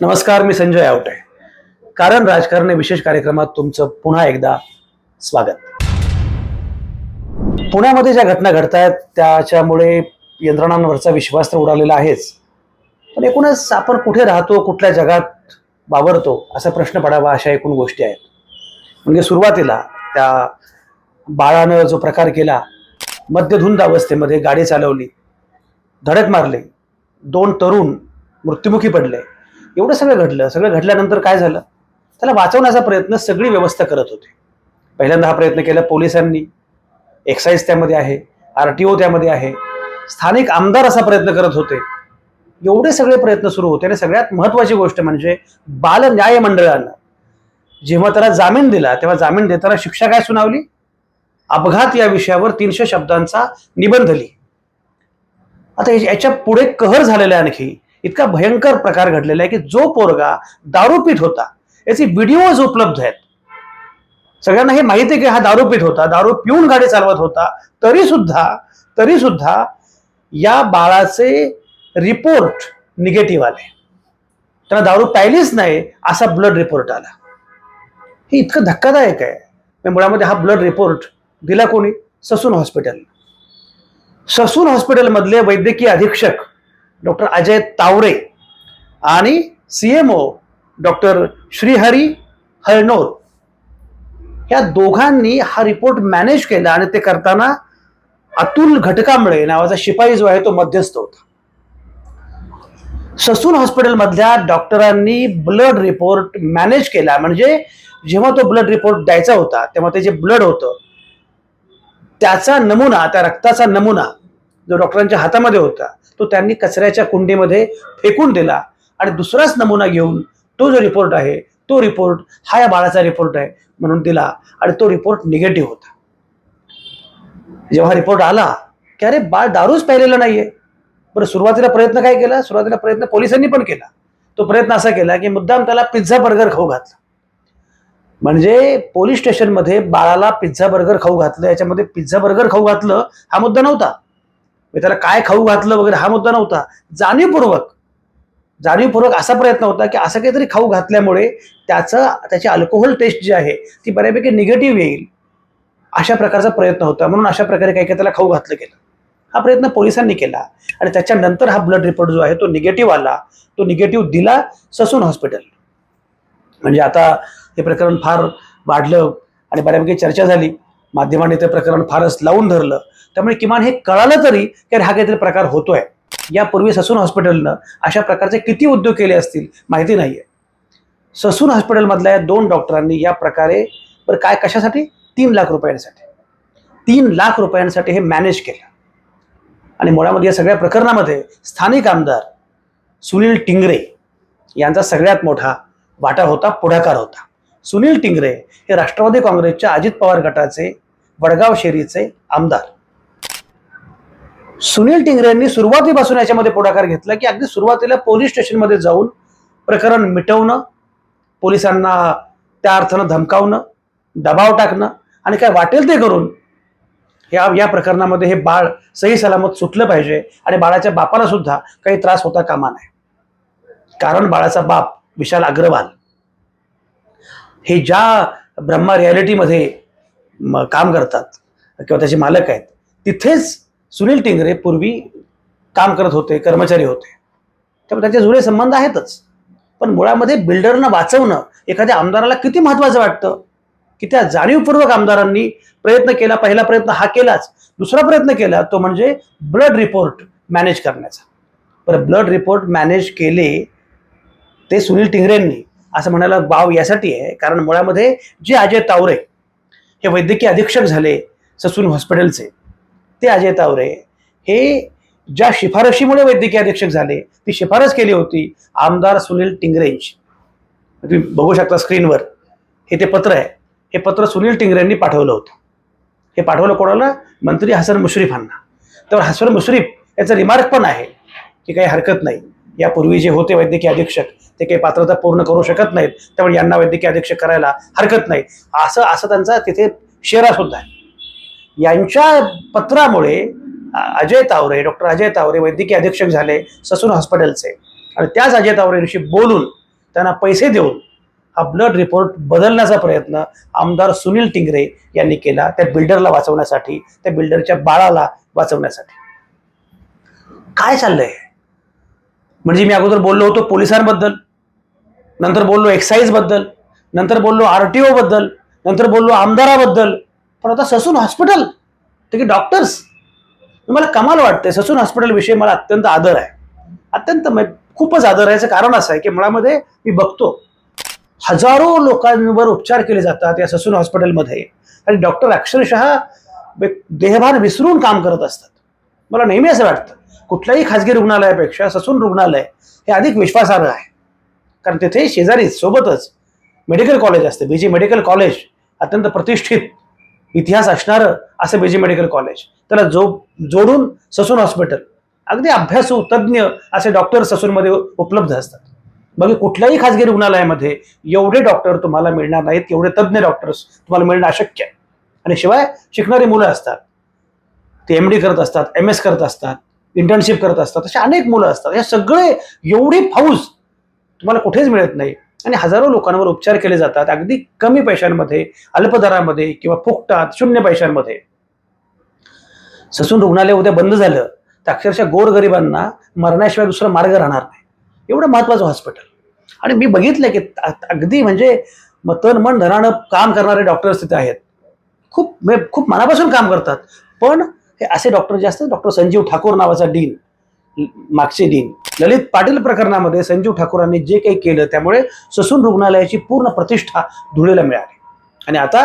नमस्कार मी संजय आवटे. कारण राजकारण विशेष कार्यक्रमात तुमचं पुन्हा एकदा स्वागत. पुण्यामध्ये ज्या घटना घडत आहेत त्याच्यामुळे यंत्रणांवरचा विश्वास तर उडालेला आहेच. पण एकूणच आपण कुठे राहतो कुठल्या जगात वावरतो असा प्रश्न पडावा अशा एकूण गोष्टी आहेत. म्हणजे सुरुवातीला त्या बाळानं जो प्रकार केला मध्यधुंद अवस्थेमध्ये गाडी चालवली धडक मारले दोन तरुण मृत्युमुखी पडले एवढं सगळं घडलं सगळं घडल्यानंतर काय झालं? त्याला वाचवण्याचा प्रयत्न सगळी व्यवस्था करत होते. पहिल्यांदा हा प्रयत्न केला पोलिसांनी. एक्साईज त्यामध्ये आहे आर टी ओ त्यामध्ये आहे. स्थानिक आमदार असा प्रयत्न करत होते. एवढे सगळे प्रयत्न सुरू होते आणि सगळ्यात महत्त्वाची गोष्ट म्हणजे बाल न्याय मंडळानं जेव्हा त्याला जामीन दिला तेव्हा जामीन देताना शिक्षा काय सुनावली? अपघात या विषयावर तीनशे शब्दांचा निबंध लिही. आता याच्या- याच्यापुढे कहर झालेला आणखी. इतका भयंकर प्रकार घडलेला आहे की जो पोरगा दारूपीठ होता याचे व्हिडिओज उपलब्ध आहेत. सगळ्यांना हे माहिती आहे की हा दारूपीठ होता दारू पिऊन गाडी चालवत होता तरी सुद्धा तरी सुद्धा या बाळाचे रिपोर्ट निगेटिव्ह आले. त्यांना दारू प्यायलीच नाही असा ब्लड रिपोर्ट आला. हे इतकं धक्कादायक आहे. म्हणजे मुळामध्ये हा ब्लड रिपोर्ट दिला कोणी? ससून हॉस्पिटल ससून हॉस्पिटलमधले वैद्यकीय अधीक्षक डॉक्टर अजय तावरे आणि C M O doctor Shrihari Halnor या दोघांनी हा रिपोर्ट मॅनेज केला आणि ते करताना अतुल घटकांबळे नावाचा शिपाई जो आहे तो मध्यस्थ होता. ससून हॉस्पिटलमधल्या डॉक्टरांनी ब्लड रिपोर्ट मॅनेज केला. म्हणजे जेव्हा तो ब्लड रिपोर्ट द्यायचा होता तेव्हा ते जे ब्लड होतं त्याचा नमुना त्या रक्ताचा नमुना जो डॉक्टरांच्या हातामध्ये होता तो त्यांनी कचऱ्याच्या कुंडीमध्ये फेकून दिला. आणि दुसराच नमुना घेऊन तो जो रिपोर्ट आहे तो रिपोर्ट हा या बाळाचा रिपोर्ट आहे म्हणून दिला. आणि तो रिपोर्ट निगेटिव्ह होता. जेव्हा रिपोर्ट आला की अरे बाळ दारूच प्यायलेलं नाहीये. बरं सुरुवातीला प्रयत्न काय केला? सुरुवातीला प्रयत्न पोलिसांनी पण केला. तो प्रयत्न असा केला की मुद्दाम त्याला पिझ्झा बर्गर खाऊ घातला. म्हणजे पोलीस स्टेशनमध्ये बाळाला पिझ्झा बर्गर खाऊ घातलं याच्यामध्ये पिझ्झा बर्गर खाऊ घातलं हा मुद्दा नव्हता. मी त्याला काय खाऊ घातलं वगैरे हा मुद्दा नव्हता. जाणीवपूर्वक जाणीवपूर्वक असा प्रयत्न होता की असं काहीतरी खाऊ घातल्यामुळे त्याचं त्याची अल्कोहोल टेस्ट जी आहे ती बऱ्यापैकी निगेटिव्ह येईल. अशा प्रकारचा प्रयत्न होता. म्हणून अशा प्रकारे काही काही त्याला खाऊ घातलं गेलं. हा प्रयत्न पोलिसांनी केला. आणि त्याच्यानंतर हा ब्लड रिपोर्ट जो आहे तो निगेटिव्ह आला. तो निगेटिव्ह दिला ससून हॉस्पिटल म्हणजे आता हे प्रकरण फार वाढलं आणि बऱ्यापैकी चर्चा झाली. माध्यमांनी ते प्रकरण फारच लावून धरलं. त्यामुळे किमान हे कळालं तरी की अरे हा काहीतरी प्रकार होतोय. यापूर्वी ससून हॉस्पिटलनं अशा प्रकारचे किती उद्योग केले असतील माहिती नाहीये. ससून हॉस्पिटलमधल्या या दोन डॉक्टरांनी या प्रकारे बरं काय कशासाठी? तीन लाख रुपयांसाठी. तीन लाख रुपयांसाठी हे मॅनेज केलं. आणि मुळामध्ये या सगळ्या प्रकरणामध्ये स्थानिक आमदार सुनील टिंगरे यांचा सगळ्यात मोठा वाटा होता पुढाकार होता. सुनील टिंगरे हे राष्ट्रवादी काँग्रेसच्या अजित पवार गटाचे वडगाव शेरीचे आमदार. सुनील टिंगरे यांनी सुरुवातीपासून याच्यामध्ये पुढाकार घेतला की अगदी सुरुवातीला पोलीस स्टेशनमध्ये जाऊन प्रकरण मिटवणं पोलिसांना त्या अर्थानं धमकावणं दबाव टाकणं आणि काय वाटेल ते करून या या प्रकरणामध्ये हे बाळ सही सलामत सुटलं पाहिजे आणि बाळाच्या बापाला सुद्धा काही त्रास होता कामा नये. कारण बाळाचा बाप विशाल अग्रवाल हे ज्या ब्रह्मा रियालिटीमध्ये म- काम करतात किंवा त्याचे मालक आहेत तिथेच सुनील टिंगरे पूर्वी काम करत होते कर्मचारी होते. त्यामुळे त्यांचे जुळे संबंध आहेतच. पण मुळामध्ये बिल्डरनं वाचवणं एखाद्या आमदाराला किती महत्वाचं वाटतं? की त्या जाणीवपूर्वक आमदारांनी प्रयत्न केला पहिला प्रयत्न हा केलाच. दुसरा प्रयत्न केला तो म्हणजे ब्लड रिपोर्ट मॅनेज करण्याचा. बरं ब्लड रिपोर्ट मॅनेज केले ते सुनील टिंगरेंनी. असं म्हणायला वाव यासाठी आहे. कारण मुळामध्ये जे अजय तावरे हे वैद्यकीय अधीक्षक झाले ससून हॉस्पिटलचे ते अजय तावरे हे ज्या शिफारशीमुळे वैद्यकीय अधीक्षक झाले ती शिफारस केली होती आमदार सुनील टिंगरेंची. तुम्ही बघू शकता स्क्रीनवर. हे ते पत्र आहे. हे पत्र सुनील टिंगरेंनी पाठवलं होतं. हे पाठवलं कोणाला? मंत्री हसन मुश्रीफांना तर हसन मुश्रीफ याचं रिमार्क पण आहे की काही हरकत नाही. यापूर्वी जे होते वैद्यकीय अधीक्षक ते काही पात्रता पूर्ण करू शकत नाहीत. त्यामुळे यांना वैद्यकीय अधीक्षक करायला हरकत नाही. असं असं त्यांचा तिथे शेरा सुद्धा आहे. यांच्या पत्रामुळे अजय तावरे डॉक्टर अजय तावरे वैद्यकीय अधीक्षक झाले ससून हॉस्पिटलचे. आणि त्याच अजय तावरेंशी बोलून त्यांना पैसे देऊन हा ब्लड रिपोर्ट बदलण्याचा प्रयत्न आमदार सुनील टिंगरे यांनी केला त्या बिल्डरला वाचवण्यासाठी त्या बिल्डरच्या बाळाला वाचवण्यासाठी. काय चाललंय? म्हणजे मी अगोदर बोललो होतो पोलिसांबद्दल नंतर बोललो एक्साईजबद्दल नंतर बोललो आर टी ओबद्दल नंतर बोललो आमदाराबद्दल. पण आता ससून हॉस्पिटल ते की डॉक्टर्स मला कमाल वाटते ससून हॉस्पिटल विषयी मला अत्यंत आदर आहे. अत्यंत म्हणजे खूपच आदर आहे. याचं कारण असं आहे की मुळामध्ये मी बघतो हजारो लोकांवर उपचार केले जातात या ससून हॉस्पिटलमध्ये. आणि डॉक्टर अक्षरशः देहभान विसरून काम करत असतात. मला नेहमी असं वाटतं. कुठल्याही खाजगी रुग्णालयापेक्षा ससून रुग्णालय हे अधिक विश्वासार्ह आहे. कारण तिथे शेजारीच सोबतच मेडिकल कॉलेज असते. बीजी मेडिकल कॉलेज अत्यंत प्रतिष्ठित इतिहास असणारं असं बीजी मेडिकल कॉलेज. त्याला जो जोडून ससून हॉस्पिटल अगदी अभ्यासू तज्ज्ञ असे डॉक्टर ससूनमध्ये उपलब्ध असतात. बाकी कुठल्याही खाजगी रुग्णालयामध्ये एवढे डॉक्टर तुम्हाला मिळणार नाहीत एवढे तज्ज्ञ डॉक्टर्स तुम्हाला मिळणं अशक्य आहे. आणि शिवाय शिकणारी मुलं असतात. ते एम डी करत असतात एम एस करत असतात. इंटर्नशिप करत असतात असे अनेक मुलं असतात. या सगळे एवढी फौज तुम्हाला कुठेच मिळत नाही. आणि हजारो लोकांवर उपचार केले जातात अगदी कमी पैशांमध्ये अल्पदरामध्ये किंवा फुकटात शून्य पैशांमध्ये. ससून रुग्णालय उद्या बंद झालं तर अक्षरशः गोरगरिबांना मरण्याशिवाय दुसरा मार्ग राहणार नाही. एवढं महत्वाचं हॉस्पिटल आणि मी बघितलं की अगदी म्हणजे तन मन धनानं काम करणारे डॉक्टर्स तिथे आहेत. खूप म्हणजे खूप मनापासून काम करतात. पण हे असे डॉक्टर जे असतात डॉक्टर संजीव ठाकूर नावाचा डीन मागचे डीन. ललित पाटील प्रकरणामध्ये संजीव ठाकूरांनी जे काही केलं त्यामुळे ससून रुग्णालयाची पूर्ण प्रतिष्ठा धुळेला मिळाली. आणि आता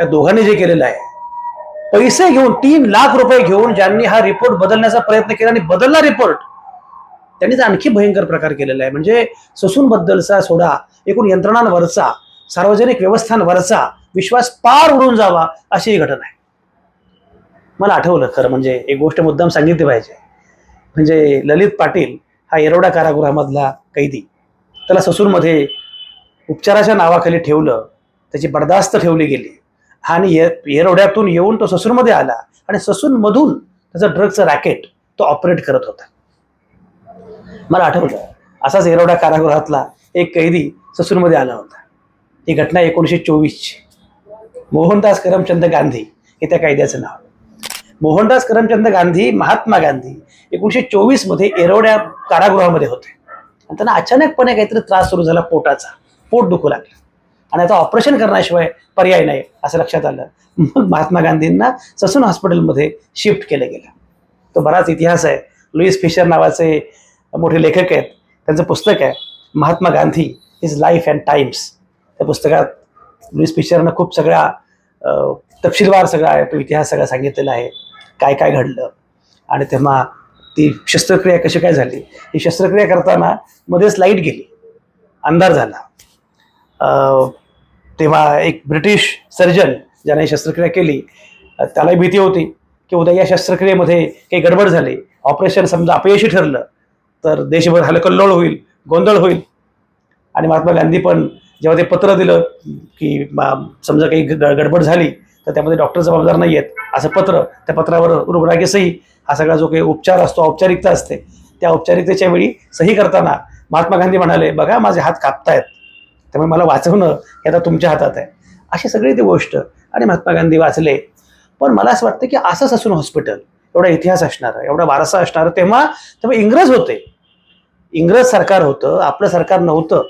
या दोघांनी जे केलेलं आहे पैसे घेऊन तीन लाख रुपये घेऊन ज्यांनी हा रिपोर्ट बदलण्याचा प्रयत्न केला आणि बदलला रिपोर्ट त्यांनीच आणखी भयंकर प्रकार केलेला आहे. म्हणजे ससून बद्दलचा सोडा एकूण यंत्रणांवरचा सार्वजनिक व्यवस्थांवरचा विश्वास पार उडून जावा अशी ही घटना आहे. मला आठवलं खरं म्हणजे एक गोष्ट मुद्दाम सांगितली पाहिजे. म्हणजे ललित पाटील हा येरोडा कारागृहामधला कैदी. त्याला ससूरमध्ये उपचाराच्या नावाखाली ठेवलं त्याची बर्दास्त ठेवली गेली. आणि ये येरवड्यातून येऊन तो ससूरमध्ये आला आणि ससूरमधून त्याचं ड्रगचं रॅकेट तो ऑपरेट करत होता. मला आठवलं असाच येरवडा कारागृहातला एक कैदी ससूरमध्ये आला होता. ही घटना एकोणीसशे चोवीसची. मोहनदास करमचंद गांधी हे त्या कैद्याचं नाव. मोहनदास करमचंद गांधी महात्मा गांधी एकोणीसशे चोवीसमध्ये एरोड्या कारागृहामध्ये होते. आणि त्यांना अचानकपणे काहीतरी त्रास सुरू झाला पोटाचा. पोट दुखू लागलं. आणि आता ऑपरेशन करण्याशिवाय पर्याय नाही असं लक्षात आलं. मग महात्मा गांधींना ससून हॉस्पिटलमध्ये शिफ्ट केलं गेलं. तो बराच इतिहास आहे. लुईस फिशर नावाचे मोठे लेखक आहेत. त्यांचं पुस्तक आहे Mahatma Gandhi his life and times. त्या पुस्तकात लुईस फिशरनं खूप सगळ्या तपशीलवार सगळा आहे तो इतिहास सगळा सांगितलेला आहे. काय काय घडलं. आणि तेव्हा ती शस्त्रक्रिया कशी काय झाली? ही शस्त्रक्रिया करताना मध्येच लाइट गेली. अंधार झाला. तेव्हा एक ब्रिटिश सर्जन ज्याने शस्त्रक्रिया केली त्यालाही भीती होती की उद्या या शस्त्रक्रियेमध्ये काही गडबड झाली. ऑपरेशन समजा अपयशी ठरलं तर देशभर हलकल्लोळ होईल गोंधळ होईल. आणि महात्मा गांधी पण जेव्हा ते पत्र दिलं की समजा काही ग- गडबड झाली तर त्यामध्ये डॉक्टर जबाबदार नाही आहेत असं पत्र त्या पत्रावर रुग्णाची सही हा सगळा जो काही उपचार असतो औपचारिकता असते त्या औपचारिकतेच्या वेळी सही करताना महात्मा गांधी म्हणाले बघा माझे हात कापतायत. त्यामुळे मला वाचवणं हे आता तुमच्या हातात आहे. अशी सगळी ती गोष्ट आणि महात्मा गांधी वाचले. पण मला असं वाटतं की असंच असून हॉस्पिटल एवढा इतिहास असणार एवढा वारसा असणार तेव्हा तेव्हा इंग्रज होते. इंग्रज सरकार होतं आपलं सरकार नव्हतं.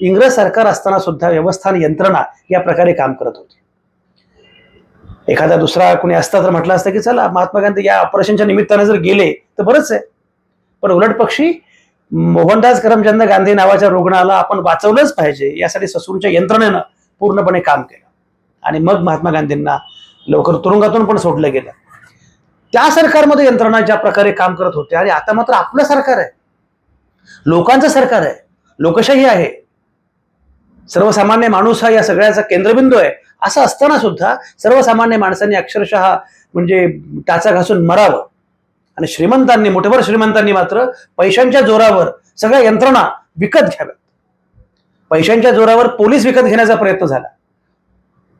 इंग्रज सरकार असताना सुद्धा व्यवस्थान यंत्रणा या प्रकारे काम करत होती. एखादा दुसरा कोणी असता तर म्हटलं असतं की चला महात्मा गांधी या ऑपरेशनच्या निमित्ताने जर गेले तर बरंच आहे. पण उलट पक्षी मोहनदास करमचंद गांधी नावाच्या रुग्णाला आपण वाचवलंच पाहिजे यासाठी ससूरच्या यंत्रणेनं पूर्णपणे काम केलं. आणि मग महात्मा गांधींना लवकर तुरुंगातून पण सोडलं गेलं. त्या सरकारमध्ये यंत्रणा ज्या प्रकारे काम करत होते आणि आता मात्र आपलं सरकार आहे. लोकांचं सरकार आहे. लोकशाही आहे. सर्वसामान्य माणूस हा या सगळ्याचा केंद्रबिंदू आहे. असं असताना सुद्धा सर्वसामान्य माणसांनी अक्षरशः म्हणजे टाचा घासून मरावं. आणि श्रीमंतांनी मोठेभर श्रीमंतांनी मात्र पैशांच्या जोरावर सगळ्या यंत्रणा विकत घ्याव्यात. पैशांच्या जोरावर पोलीस विकत घेण्याचा प्रयत्न झाला.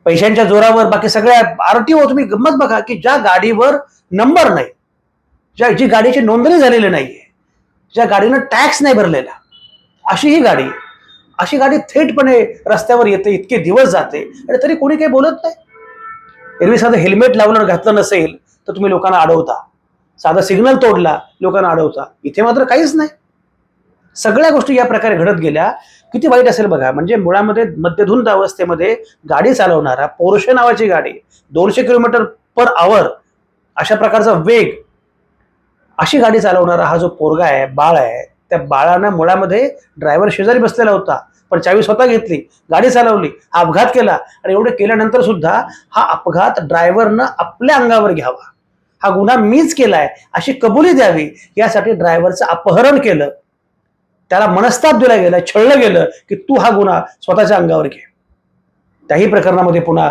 पैशांच्या जोरावर बाकी सगळ्या आरटीओ तुम्ही गंमत बघा की ज्या गाडीवर नंबर नाही ज्या जी गाडीची नोंदणी झालेली नाहीये ज्या गाडीनं टॅक्स नाही भरलेला अशी ही गाडी अशी गाडी थेटपणे रस्त्यावर येते इतके दिवस जाते. आणि तरी कोणी काही बोलत नाही. एरवी साधं हेल्मेट लावणार घातलं नसेल तर तुम्ही लोकांना अडवता. साधा सिग्नल तोडला लोकांना अडवता. इथे मात्र काहीच नाही. सगळ्या गोष्टी या प्रकारे घडत गेल्या. किती वाईट असेल बघा. म्हणजे मुळामध्ये मध्यधुंद अवस्थेमध्ये गाडी चालवणारा पोरशे नावाची गाडी दोनशे किलोमीटर पर आवर अशा प्रकारचा वेग अशी गाडी चालवणारा हा जो पोरगा आहे बाळ आहे त्या बाळानं मुळामध्ये ड्रायव्हर शेजारी बसलेला होता. पण चावी स्वतः घेतली गाडी चालवली हा अपघात केला आणि एवढं केल्यानंतर सुद्धा हा अपघात ड्रायव्हरनं आपल्या अंगावर घ्यावा. हा गुन्हा मीच केलाय अशी कबुली द्यावी यासाठी ड्रायव्हरचं अपहरण केलं. त्याला मनस्ताप दिला गेला छळलं गेलं की तू हा गुन्हा स्वतःच्या अंगावर घे. त्याही प्रकरणामध्ये पुन्हा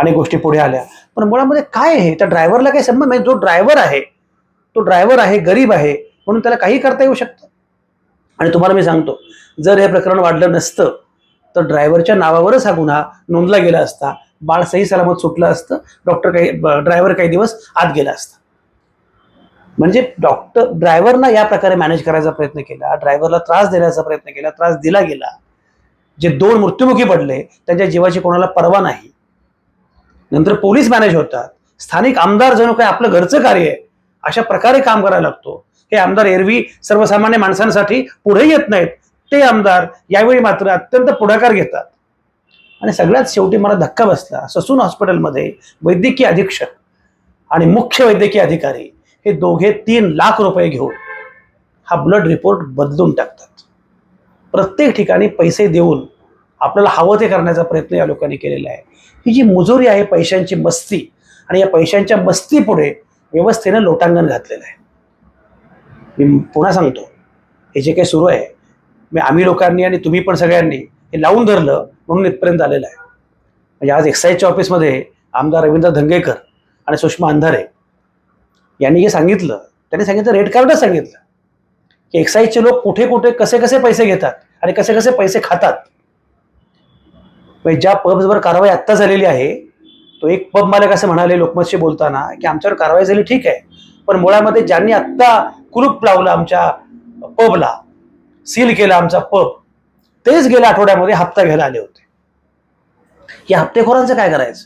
अनेक गोष्टी पुढे आल्या. पण मुळामध्ये काय आहे? त्या ड्रायव्हरला काही संबंध? नाही जो ड्रायव्हर आहे तो ड्रायव्हर आहे गरीब आहे म्हणून त्याला काही करता येऊ शकतं? आणि तुम्हाला मी सांगतो जर हे प्रकरण वाढलं नसतं तर ड्रायव्हरच्या नावावरच हा गुन्हा नोंदला गेला असता बाळ सही सलामत सुटलं असतं डॉक्टर काही ड्रायव्हर काही दिवस आत गेला असता. म्हणजे डॉक्टर ड्रायव्हरना या प्रकारे मॅनेज करायचा प्रयत्न केला ड्रायव्हरला त्रास देण्याचा प्रयत्न केला त्रास दिला गेला जे दोन मृत्युमुखी पडले त्यांच्या जीवाची कोणाला पर्वा नाही. नंतर पोलीस मॅनेज होतात स्थानिक आमदार जणू काय आपलं घरचं कार्य आहे अशा प्रकारे काम करायला लागतो. हे आमदार एरवी सर्वसामान्य माणसांसाठी पुढे येत नाहीत. ते आमदार यावेळी मात्र अत्यंत पुढाकार घेतात. आणि सगळ्यात शेवटी मला धक्का बसला. ससून हॉस्पिटलमध्ये वैद्यकीय अधीक्षक आणि मुख्य वैद्यकीय अधिकारी हे दोघे तीन लाख रुपये घेऊन हा ब्लड रिपोर्ट बदलून टाकतात. प्रत्येक ठिकाणी पैसे देऊन आपल्याला हवं ते करण्याचा प्रयत्न या लोकांनी केलेला आहे. ही जी मुजोरी आहे पैशांची मस्ती आणि या पैशांच्या मस्तीपुढे व्यवस्थेनं लोटांगण घातलेलं आहे. मी पुन्हा सांगतो हे जे काही सुरू आहे मी आम्ही लोकांनी आणि तुम्ही पण सगळ्यांनी हे लावून धरलं म्हणून इथपर्यंत आलेलं आहे. म्हणजे आज एक्साईजच्या ऑफिसमध्ये आमदार रवींद्र धंगेकर आणि सुषमा अंधारे यांनी जे सांगितलं त्यांनी सांगितलं रेड कार्डच सांगितलं की एक्साईजचे लोक कुठे कुठे कसे कसे पैसे घेतात आणि कसे कसे पैसे खातात. म्हणजे ज्या पब्सवर कारवाई आत्ता झालेली आहे तो एक पब मालक असं म्हणाले लोकमतशी बोलताना की आमच्यावर कारवाई झाली ठीक आहे पण मुळामध्ये ज्यांनी आत्ता कुलूप लावलं आमच्या पबला. सील केला आमचा पब. तेच गेल्या आठवड्यामध्ये हप्ता घ्यायला आले होते. या हप्तेखोरांचं काय करायचं?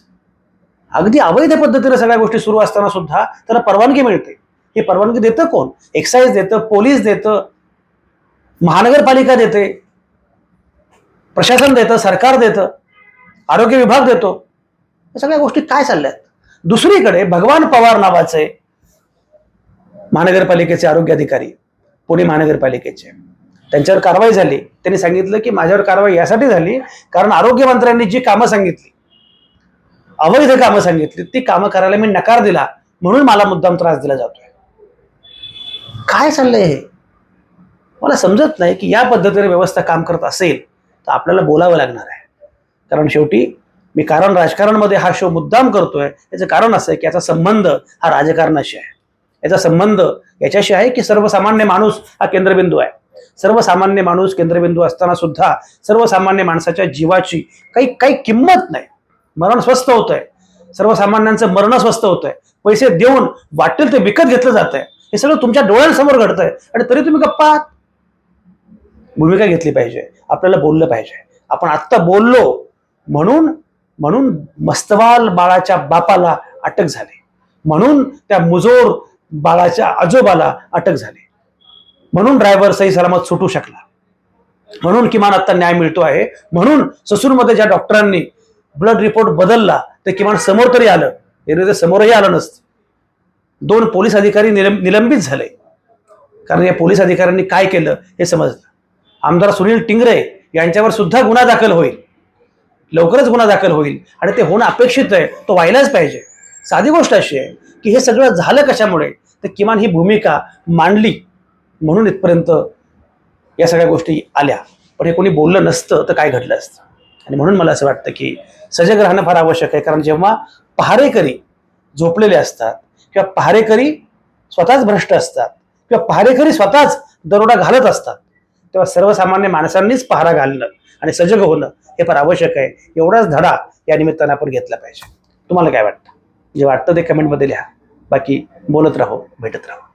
अगदी अवैध पद्धतीने सगळ्या गोष्टी सुरू असताना सुद्धा त्याला परवानगी मिळते. ही परवानगी देतं कोण? एक्साईज देतं पोलीस देतं महानगरपालिका देते प्रशासन देतं सरकार देतं आरोग्य विभाग देतो. या सगळ्या गोष्टी काय चालल्यात? दुसरीकडे भगवान पवार नावाचे महानगरपालिकेचे आरोग्य अधिकारी पुणे महानगरपालिकेचे. त्यांच्यावर कारवाई झाली. त्यांनी सांगितलं की माझ्यावर कारवाई यासाठी झाली कारण आरोग्य मंत्र्यांनी जी कामं सांगितली अवैध कामं सांगितली ती कामं करायला मी नकार दिला म्हणून मला मुद्दाम त्रास दिला जातोय. काय चाललंय हे? मला समजत नाही की या पद्धतीने व्यवस्था काम करत असेल तर आपल्याला बोलावं लागणार आहे. कारण शेवटी मी कारण राजकारणमध्ये हा शो मुद्दाम करतोय. याचं कारण असं आहे की याचा संबंध हा राजकारणाशी आहे. याचा संबंध याच्याशी आहे की सर्वसामान्य माणूस हा केंद्रबिंदू आहे? सर्वसामान्य माणूस केंद्रबिंदू असताना सुद्धा सर्वसामान्य माणसाच्या जीवाची काही काही किंमत नाही. मरण स्वस्त होत आहे सर्वसामान्यांचं मरण स्वस्त होत आहे पैसे देऊन वाटेल ते विकत घेतलं जात आहे हे सगळं तुमच्या डोळ्यांसमोर घडतंय. आणि तरी तुम्ही गप्पा आहात. भूमिका घेतली पाहिजे. आपल्याला बोललं पाहिजे. आपण आत्ता बोललो म्हणून म्हणून मस्तवाल बाळाच्या बापाला अटक झाली. म्हणून त्या मुजोर बाळाच्या आजोबाला अटक झाली. म्हणून ड्रायव्हर सही सलामत सुटू शकला. म्हणून किमान आता न्याय मिळतो आहे. म्हणून ससूरमध्ये ज्या डॉक्टरांनी ब्लड रिपोर्ट बदलला ते किमान समोर तरी आलं. एरवी ते समोरही आलं नसतं. दोन पोलीस अधिकारी निलंबित झाले. कारण या पोलीस अधिकाऱ्यांनी काय केलं हे समजलं. आमदार सुनील टिंगरे यांच्यावर सुद्धा गुन्हा दाखल होईल. लवकरच गुन्हा दाखल होईल. आणि ते होणं अपेक्षित आहे. तो व्हायलाच पाहिजे. साधी गोष्ट अशी आहे की हे सगळं झालं कशामुळे? तर किमान ही भूमिका मांडली म्हणून इथपर्यंत या सगळ्या गोष्टी आल्या. पण हे कोणी बोललं नसतं तर काय घडलं असतं? आणि म्हणून मला असं वाटतं की सजग राहणं फार आवश्यक आहे. कारण जेव्हा पहारेकरी झोपलेले असतात किंवा पहारेकरी स्वतःच भ्रष्ट असतात किंवा पहारेकरी स्वतःच दरोडा घालत असतात तेव्हा सर्वसामान्य माणसांनीच पहारा घालणं आणि सजग होणं हे फार आवश्यक आहे. एवढाच धडा या निमित्तानं आपण घेतला पाहिजे. तुम्हाला काय वाटतं? जे वाटतं ते कमेंटमध्ये लिहा. बाकी बोलत राहो भेटत राहो.